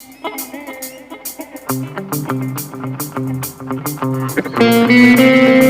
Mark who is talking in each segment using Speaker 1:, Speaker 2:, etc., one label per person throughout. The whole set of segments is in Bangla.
Speaker 1: Thank you.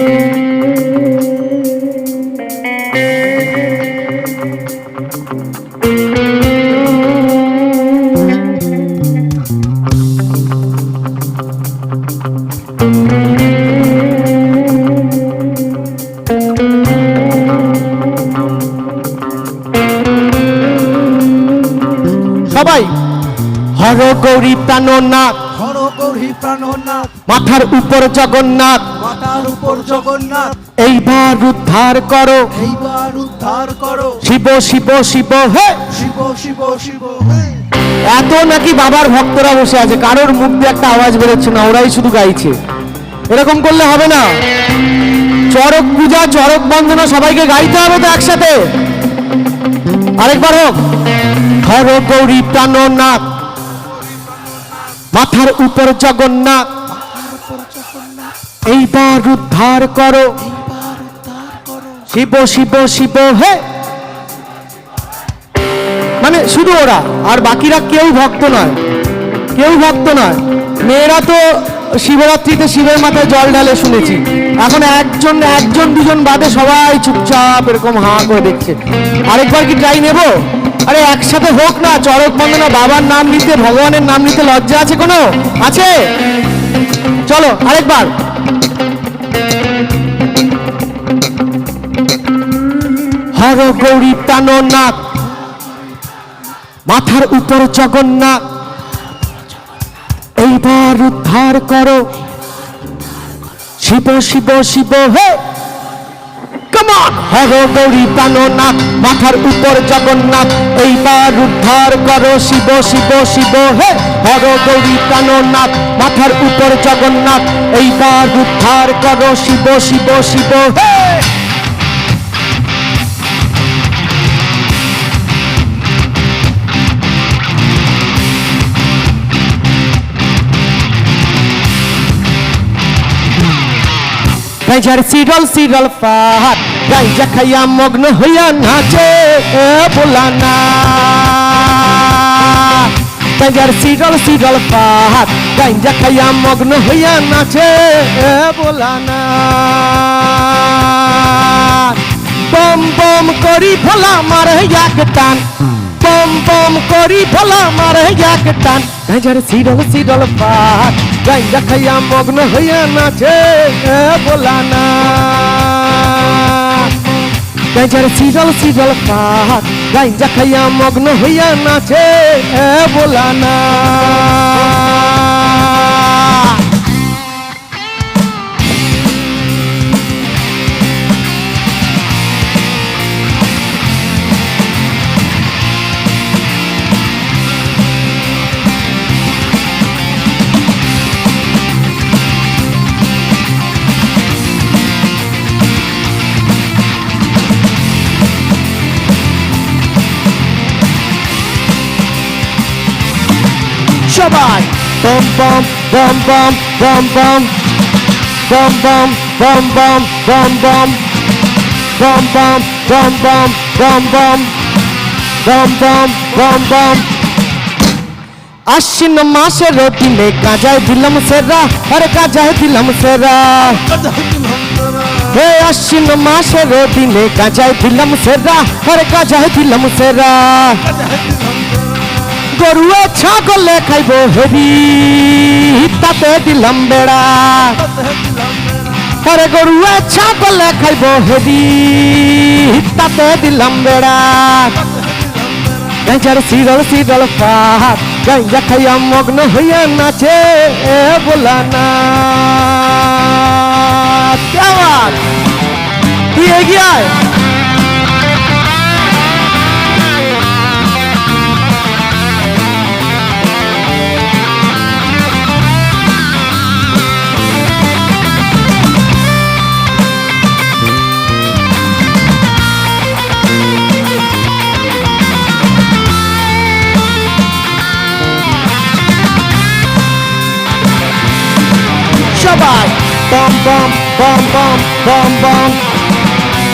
Speaker 1: হর গৌরী প্রাণনাথ।
Speaker 2: হর গৌরী প্রাণনাথ।
Speaker 1: মাথার উপর জগন্নাথ।
Speaker 2: মাতার উপর জগন্নাথ।
Speaker 1: এইবার উদ্ধার করো।
Speaker 2: এইবার উদ্ধার করো।
Speaker 1: শিব শিব শিব হে।
Speaker 2: শিব শিব শিব হে।
Speaker 1: এত নাকি বাবার ভক্তরা বসে আছে কারোর মুখ দিয়ে একটা আওয়াজ বেরোচ্ছে না ওরাই শুধু গাইছে। এরকম করলে হবে না। চরক পূজা চরক বন্দনা সবাইকে গাইতে হবে তো একসাথে। আরেকবার হোক। হর গৌরী প্রাণনাথ। মাথার উপর জগন্নাথ। এইবার উদ্ধার করো। শিব শিব শিব, হে। মানে শুধু ওরা, আর বাকিরা কেউ ভক্ত নয়। কেউ ভক্ত নয়। মেয়েরা তো শিবরাত্রিতে শিবের মাথায় জল ঢালে শুনেছি। এখন একজন একজন, দুজন বাদে সবাই চুপচাপ এরকম হাঁ করে দেখছে। আরেকবার কি ট্রাই নেব? আরে, একসাথে হোক না চরক বন্দনা বাবার নাম নিতে, ভগবানের নাম নিতে লজ্জা আছে কোনো? আছে? চলো, আরেকবার। হর গৌরী প্রাণনাথ, মাথার উপর জগন্নাথ, এইবার উদ্ধার করো। শিব শিব শিব, হে! কমান হর গৌরী প্রাণনাথ মাথার উপর জগন্নাথ, এইবার উদ্ধার করো শিব শিব শিব, হে! হর গৌরী প্রাণনাথ মাথার উপর জগন্নাথ, এইবার উদ্ধার করো শিব শিব শিব, হে! গাইজার সিরল সিরল পাহাড় গাইজা খাইয়া মগ্ন হইয়া নাচে বোলানা গাইজার সিরল সিরল পাহাড় গাইজা খাইয়া মগ্ন হইয়া নাচে, এ বোলানা বম বম করি ভোলা মারে এক টান, বম বম করি ভোলা মারে এক টান। গাঁজার সিডল সিডল পাত গাঁজা দেখাইয়া মগ্ন হইয়া নাচে বলা না গাঁজার সিডল সিডল পাত গাঁজা দেখাইয়া মগ্ন হইয়া নাচে বলা না Şuna bak. Bom bom bom bom bom bom. Bom bom bom bom bom bom. Bom bom bom bom bom bom. Bom bom bom bom. আশ্বিন মাসে রোটিনে কাজায় দিলাম সেরা আর কাজায় দিলাম সেরা হে আশ্বিন মাসে রোটিনে কাজায় দিলাম সেরা আর কাজায় দিলাম সেরা গরুয়ে ছাগলে খাইব হেবি। তাতে দিলাম বেড়া। আরে গরুয়ে ছাগলে খাইব হেবি। তাতে দিলাম বেড়া। গাঁজার সিরল সিরল পাহাড় গাঁজা খাইয়া মগ্ন হইয়া নাচে বলা না কেমন তুই সবাই বম বম বম বম বম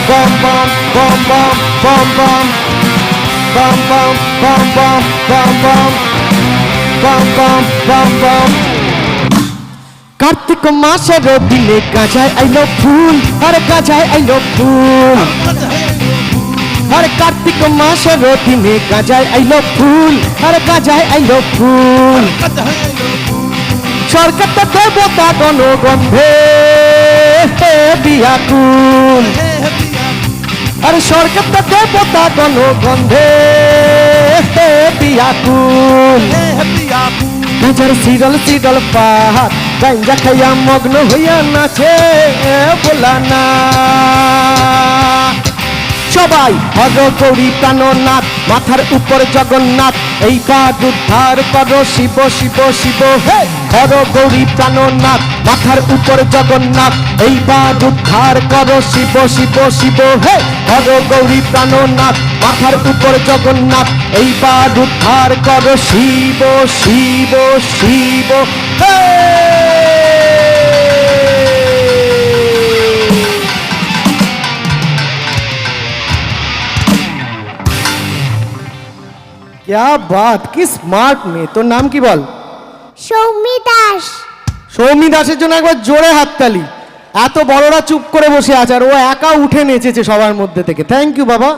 Speaker 1: বম বম বম বম বম বম বম বম বম বম বম বম বাম বাম বাম বাম কার্তিক মাসের দিনে গাজায় আইলো ফুল আর গাজায় আইলো ফুল আর কার্তিক মাসের দিনে গাজায় আইলো ফুল আর গাজায় আইলো ফুল সরকার তো দেবতা গণগন্ধে। বিয়াকুল। আরে সরকার তো দেবতা গণগন্ধে। বিয়াকুল। গাজার সিরল সিরল পাহাড় গাঞ্জা খাইয়া মগ্ন হইয়া নাচে বলা না সবাই হর গৌরী প্রাণনাথ মাথার উপর জগন্নাথ। এই বাদ উদ্ধার করো শিব শিব শিব হে হর গৌরী প্রাণনাথ মাথার উপর জগন্নাথ এই বাদ উদ্ধার করো শিব শিব শিব হে হর গৌরী প্রাণনাথ মাথার উপর জগন্নাথ এই বাদ উদ্ধার করো শিব শিব শিব হে क्या बात কি স্মার্ট মেয়ে তোর নাম কি বল
Speaker 3: সৌমি দাস।
Speaker 1: সৌমি দাসের জন্য একবার জোরে হাততালি। এত বড়রা চুপ করে বসে আছে আর ও একা উঠে নেচেছে সবার মধ্যে থেকে। থ্যাংক ইউ বাবা।